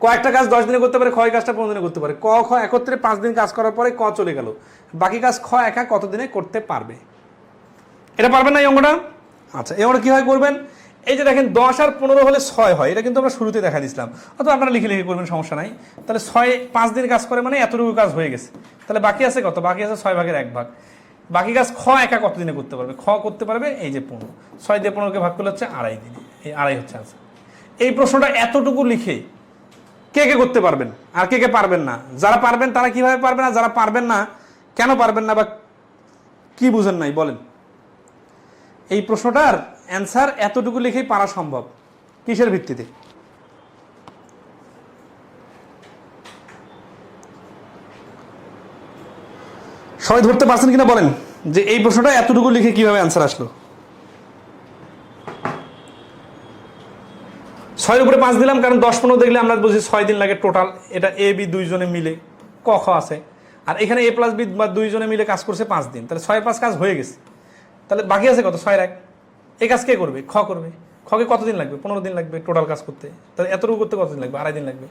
কয়েকটা কাজ দশ দিনে করতে পারে ক্ষয় কাজটা পনেরো দিনে করতে পারে। ক, খ একত্রে পাঁচ দিন কাজ করার পরে ক চলে গেল। বাকি কাজ খ একা কত দিনে করতে পারবে? এটা পারবেন না এই অঙ্কটা? আচ্ছা এই অঙ্কটা কীভাবে করবেন? এই যে দেখেন, দশ আর পনেরো হলে ছয় হয়, এটা কিন্তু আমরা শুরুতে দেখা দিয়েছিলাম। অথবা আপনারা লিখে লিখে করবেন, সমস্যা নাই। তাহলে ছয়, পাঁচ দিন কাজ করে মানে এতটুকু কাজ হয়ে গেছে। তাহলে বাকি আছে কত? বাকি আছে ছয় ভাগের এক ভাগ। বাকি কাজ খ একা কত দিনে করতে পারবে? খ করতে পারবে এই যে পনেরো। ছয় দিয়ে পনেরোকে ভাগ করলে হচ্ছে আড়াই দিনে। এই আড়াই হচ্ছে আনসার এই প্রশ্নটা এতটুকু লিখে কে কে করতে পারবেন? আর কে কে পারবেন না? যারা পারবেন তারা কীভাবে পারবেন আর যারা পারবেন না, কেন পারবেন না বা কি বুঝেন নাই? বলেন। এই প্রশ্নটার অ্যান্সার এতটুকু লিখেই পারা সম্ভব। কিসের ভিত্তিতে? সবাই ধরতে পারছেন কিনা বলেন? যে এই প্রশ্নটা এতটুকু লিখে কীভাবে অ্যান্সার আসলো? ছয়ের উপরে পাঁচ দিলাম, কারণ দশ পনেরো দেখলে আমরা বুঝি ছয় দিন লাগে টোটাল এটা এ বি দুইজনে মিলে, ক, খ আছে। আর এখানে এ প্লাস বি বা দুইজনে মিলে কাজ করছে পাঁচ দিন। তাহলে ছয় পাঁচ কাজ হয়ে গেছে। তাহলে বাকি আছে কত? ছয়ের এক। এ কাজ কে করবে? খ করবে। খকে কতদিন লাগবে? পনেরো দিন লাগবে টোটাল কাজ করতে। তাহলে এতটুকু করতে কতদিন লাগবে? আড়াই দিন লাগবে।